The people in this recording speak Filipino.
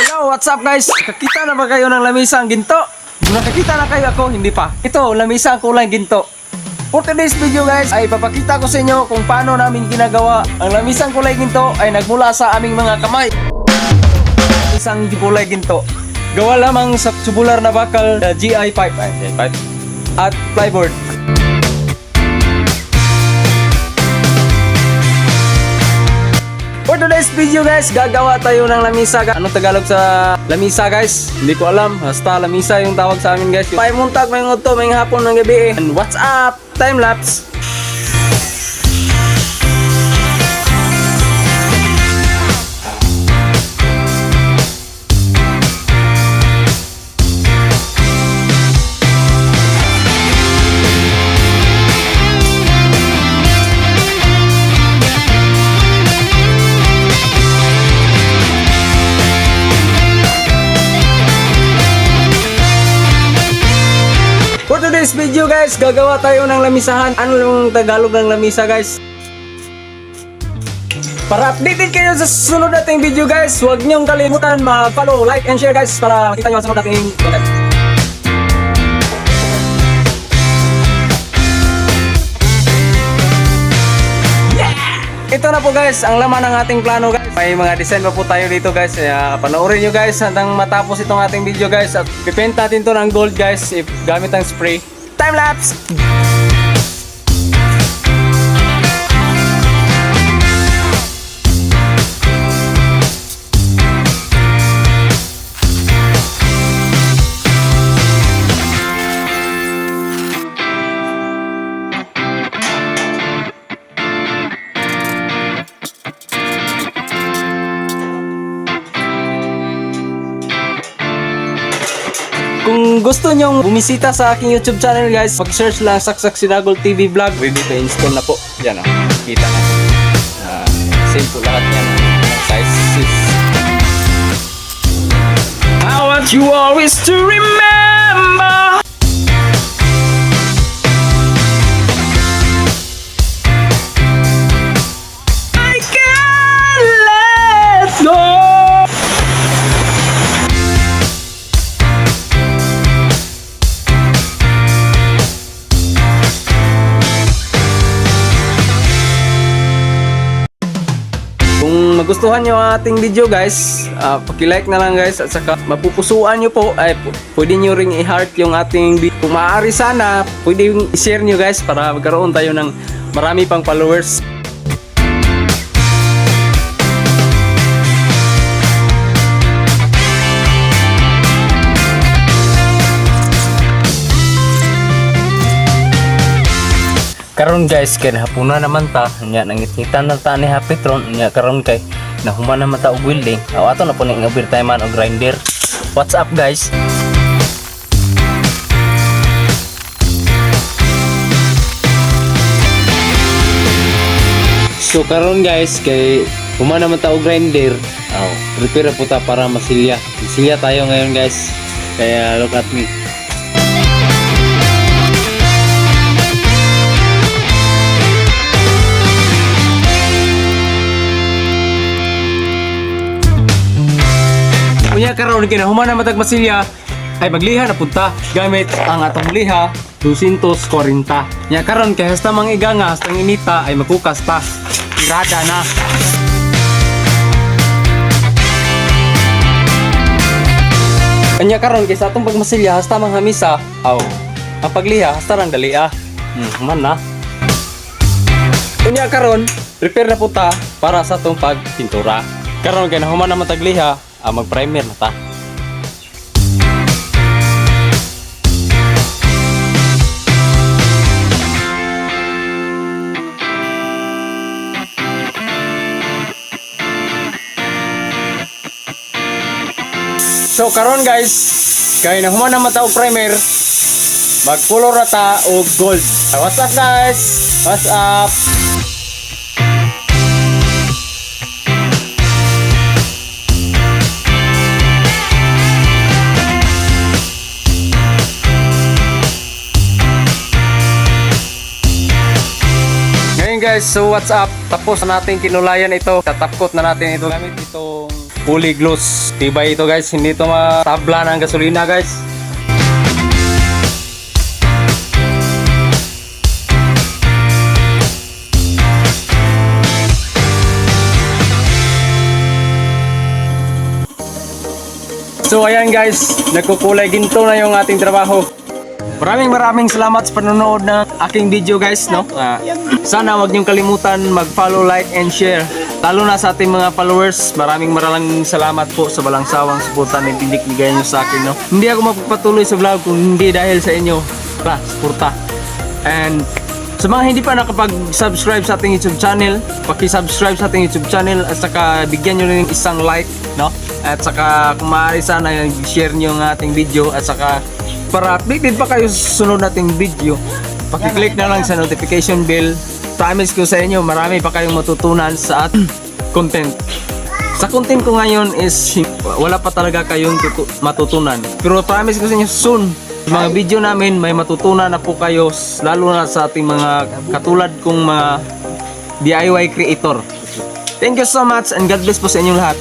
Hello, what's up guys? Nakakita na ba kayo ng lamisang ginto? Nakakita na kayo ako, hindi pa. Ito, lamisang kulay ginto. For today's video guys, ay papakita ko sa inyo kung paano namin ginagawa. Ang lamisang kulay ginto ay nagmula sa aming mga kamay. Isang kulay ginto. Gawa lamang sa tubular na bakal na GI pipe. Ay, GI pipe. At plyboard. Today's video guys, gagawa tayo ng lamisa. Anong Tagalog sa lamisa guys? Hindi ko alam. Basta lamisa yung tawag sa amin guys. May muntag, may nguto, may hapon ng gabi. And what's up? Time lapse. Today's video guys, gagawa tayo ng lamisahan. Ano yung Tagalog ng lamisa guys? Para updated kayo sa susunod nating video guys, huwag niyong kalimutan mag-follow, like, and share guys para makita nyo ang sunod nating content. Ito na po guys, ang laman ng ating plano guys. May mga design pa po tayo dito guys. Kaya panoorin nyo guys hanggang matapos itong ating video guys. At pipent natin to ng gold guys if gamit ang spray. Time lapse! Kung gusto nyong bumisita sa aking YouTube channel guys, pag-search lang Saksak Sinagol TV Vlog. Pwede to install na po. Yan o. Kita na. Uh, same po lahat yan. Ang sizes. I want you always to remember. Kung magustuhan nyo ang ating video guys, uh, paki-like na lang guys at saka mapupusuan nyo po ay pwede nyo ring i-heart yung ating video. Kung maaari sana, pwede i-share nyo guys para magkaroon tayo ng marami pang followers. karon guys kay hapuna naman ta nya nangitingitan na ta ni Hapitron nya karon kay nahuman naman ta og welding. Aw ato na po ning overtime man og grinder. What's up guys? So karon guys kay human naman ta og grinder aw prepare po ta para masilya. Masilya tayo ngayon guys. Kaya look at me Unya karon kinahuman na matag masilya ay magliha na punta gamit ang atong liha 240. Nya karon kay hasta mang iganga hasta inita ay makukas ta. Irada na. Anya karon kay sa atong pagmasilya hasta mang hamisa, aw. Ang pagliha hasta rang dali ah. Hmm, man na. Unya karon, prepare na puta para sa atong pagpintura. Karon kay nahuman na matagliha, ah, mag-primer na ta. So karon guys, kay nahuman na mata og primer, mag-color na ta og gold. Ah, What's up guys? What's up? Guys, so what's up? Tapos na natin kinulayan ito. Tatapkot na natin ito gamit itong fully gloss. Tibay ito guys, hindi ito matabla ng gasolina guys. So ayan guys, nagkukulay ginto na yung ating trabaho. Maraming maraming salamat sa panonood ng aking video guys, no? Ah, sana wag niyong kalimutan mag-follow, like, and share. Lalo na sa ating mga followers, maraming maraming salamat po sa walang sawang suporta na binigay niyo sa akin, no? Hindi ako magpapatuloy sa vlog kung hindi dahil sa inyo. Tara, suporta. And sa mga hindi pa nakapag-subscribe sa ating YouTube channel, paki-subscribe sa ating YouTube channel at saka bigyan nyo rin ng isang like, no? At saka kung maaari sana share nyo ang ating video at saka para updated pa kayo sa sunod nating video, paki-click na lang sa notification bell. Promise ko sa inyo, marami pa kayong matutunan sa ating content. Sa content ko ngayon is wala pa talaga kayong tutu- matutunan. Pero promise ko sa inyo soon, sa mga video namin may matutunan na po kayo lalo na sa ating mga katulad kong mga DIY creator. Thank you so much and God bless po sa inyong lahat.